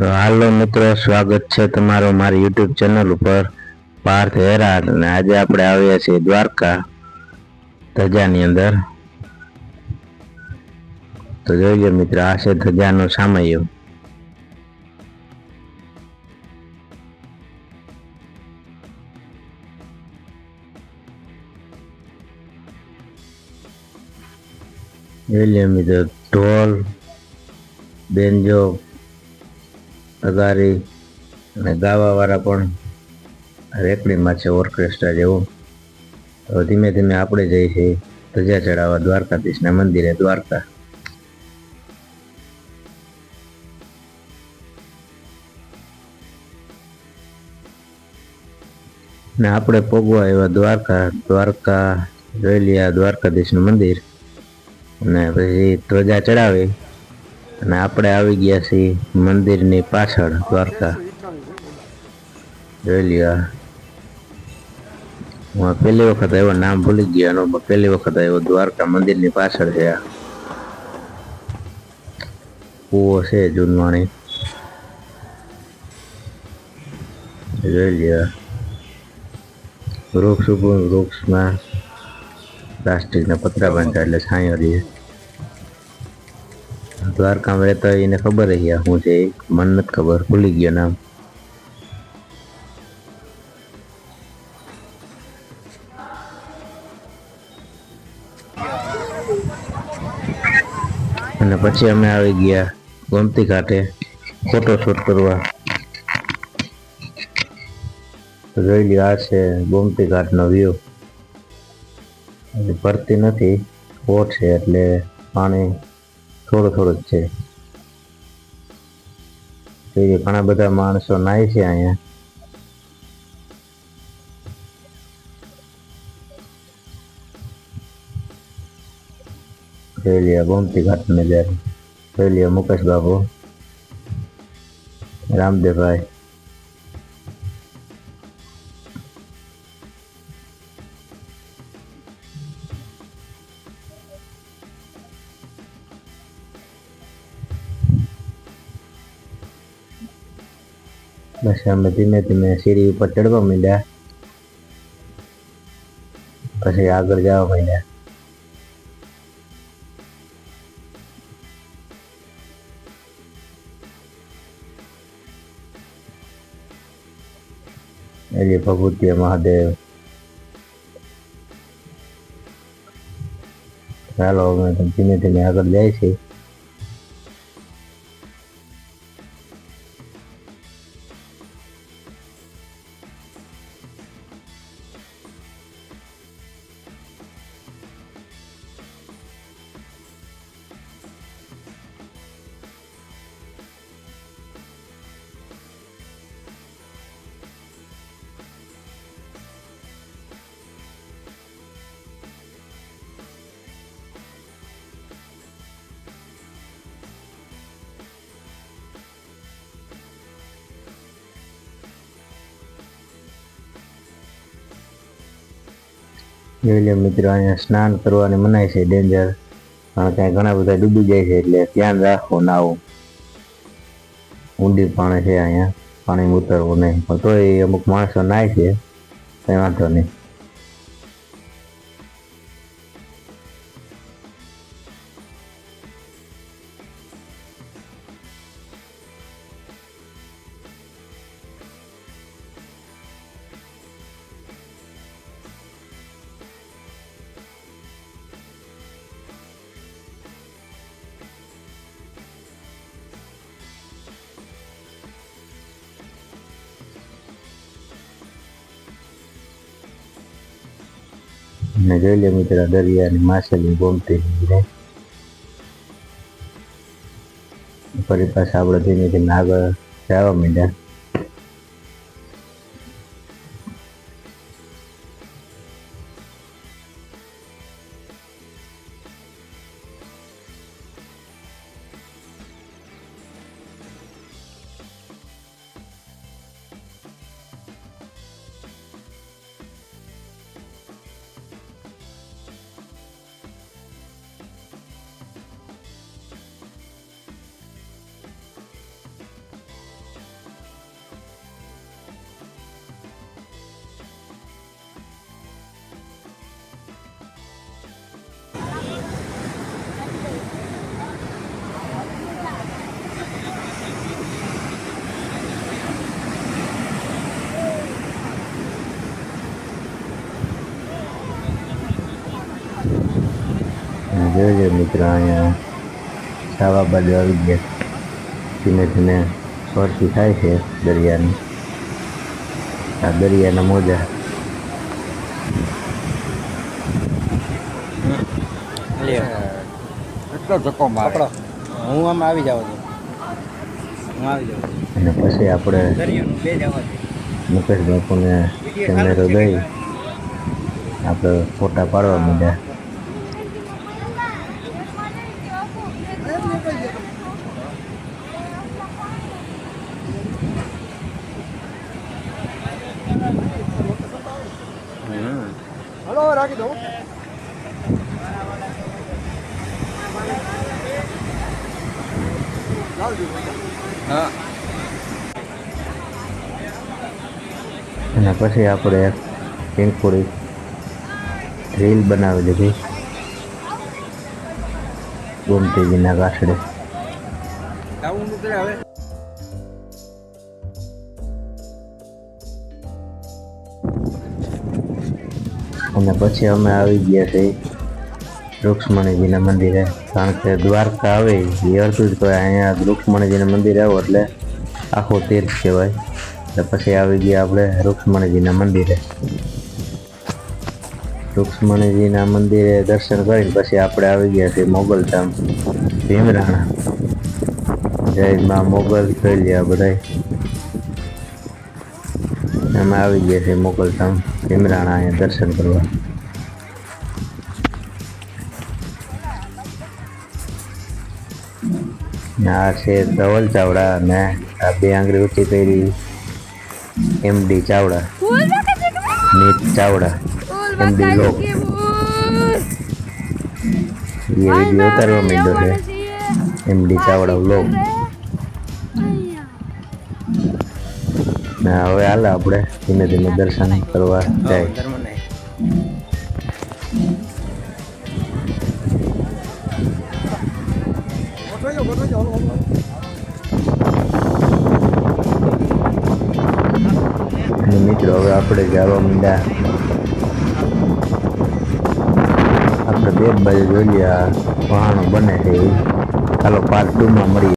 તો હાલો મિત્રો, સ્વાગત છે તમારો મારી યુટ્યુબ ચેનલ ઉપર પાર્થ હેરાન અને આજે આપણે આવ્યા છીએ દ્વારકા ધજાની અંદર. તો જોઈ લો મિત્રો, આ છે ધજાનો સામયો. જોઈ લો મિત્રો, ઢોલ, બેન્જો અગારી અને ગાવાવાળા પણ રેકડીમાં છે ઓર્કેસ્ટ્રા જેવું. તો ધીમે ધીમે આપણે જઈએ છીએ ધજા ચડાવવા દ્વારકાધીશના મંદિરે દ્વારકા. ને આપણે પોગવા એવા દ્વારકા દ્વારકા જોઈ આ દ્વારકાધીશનું મંદિર. અને પછી ધ્વજા ચડાવી. અને આપણે આવી ગયા છીએ મંદિરની પાછળ, દ્વારકા. જોઈ લ્યો આ. હું આ પહેલી વખત આવ્યો, નામ ભૂલી ગયો, એનો પણ પહેલી વખત આવ્યો, દ્વારકા મંદિરની પાછળ છે આ. કૂવો છે જૂનવાણી. જોઈ લ્યો વૃક્ષ ઉપર વૃક્ષમાં પ્લાસ્ટિકના પતરા બાંધ્યા, એટલે છાંયો રહે. દ્વારકામાં રહેતા હોય એને ખબર જ હું છે મન નથી ખબર. ભૂલી ગયો નામ. અને પછી અમે આવી ગયા ગોમતી ઘાટે ફોટો શૂટ કરવા. જોઈ લ્યો, આ છે ગોમતી ઘાટનો વ્યૂ ભરતી નથી. ઓટ છે એટલે પાણી થોડું થોડું જ છે. કે ઘણા બધા માણસો નાય છે અહીંયા. જોઈ ગોમતી ઘાટ નજર જોઈ મુકેશ બાબુ રામદેવભાઈ. બસ અમે ધીમે ધીમે સીડી ઉપર ચડવા માંડ્યા પછી આગળ જવા માંડ્યા એલી ભગવતી મહાદેવ ચાલો અમે ધીમે ધીમે આગળ જાય છે જોઈ મિત્રો, અહીંયા સ્નાન કરવાની મનાય છે ડેન્જર કારણ કે ઘણા બધા ડૂબી જાય છે, એટલે ધ્યાન રાખો નાવો ઊંડી પાણી છે અહીંયા, પાણી ઉતરવું નહીં, પણ તોય અમુક માણસો નાય છે, કંઈ વાંધો નહીં. અને જોઈ લે મિત્રો દરિયાની માછલી ગોમતી ફરી પાછા આપણે ધીમે ધીમે આગળ જવા માંડ્યા જોજો મિત્રો અહીંયા સાવા બાજુ આવી ગયા ધીમે ધીમે ભરતી થાય છે દરિયાની આ દરિયાના મોજા એટલો ધક્કો મારે પકડો હું આમ આવી જાઉં છું હું આવી જાઉં છું અને પછી આપણે દરિયાનું બે જવા દે મુકેશ બાપુને કેમેરો દઈ આપણે ફોટા પાડવા માંડ્યા હલો રાખી દઉં. અને પછી આપણે એક પિંકુડી રીલ બનાવી લીધી ગોમતીજીના કાછડે હવે. અને પછી અમે આવી ગયા છે રૂક્ષ્મણીજીના મંદિરે. કારણ કે દ્વારકા આવે એ અડધું જ કહેવાય. અહીંયા રૂક્ષ્મણીજીના મંદિરે આવો એટલે આખો તીર્થ કહેવાય. એટલે પછી આવી ગયા આપણે રૂક્ષ્મણીજીના મંદિરે. રૂક્ષ્મણીજીના મંદિરે દર્શન કરીને પછી આપણે આવી ગયા છે મોગલધામ ભીમરાણા. જય માં મોગલ થઈ લ્યા બધાય. અમે આવી ગયા છે મોગલધામ ભીમરાણા અહીંયા દર્શન કરવા. ને આ છે ધવલ ચાવડા અને આ બે આંગળી ઊંચી કરી. એમડી ચાવડા. નીત ચાવડા. એમડી લોક એ વીડિયો ઉતારવા માંડ્યો છે. એમડી ચાવડા લોક ને હવે હાલ આપણે ધીમે ધીમે દર્શન કરવા જાય ધર્મ નહીં ગોઠવાઈ જાઓ ગોઠવાઈ જાઓ હલો હલો અને મિત્રો હવે આપણે જવા માંડ્યા આપણે બે બાજુ જોઈ લઈએ આ વહાણો બને છે એ ચાલો પાર્ટ ટુમાં મળીએ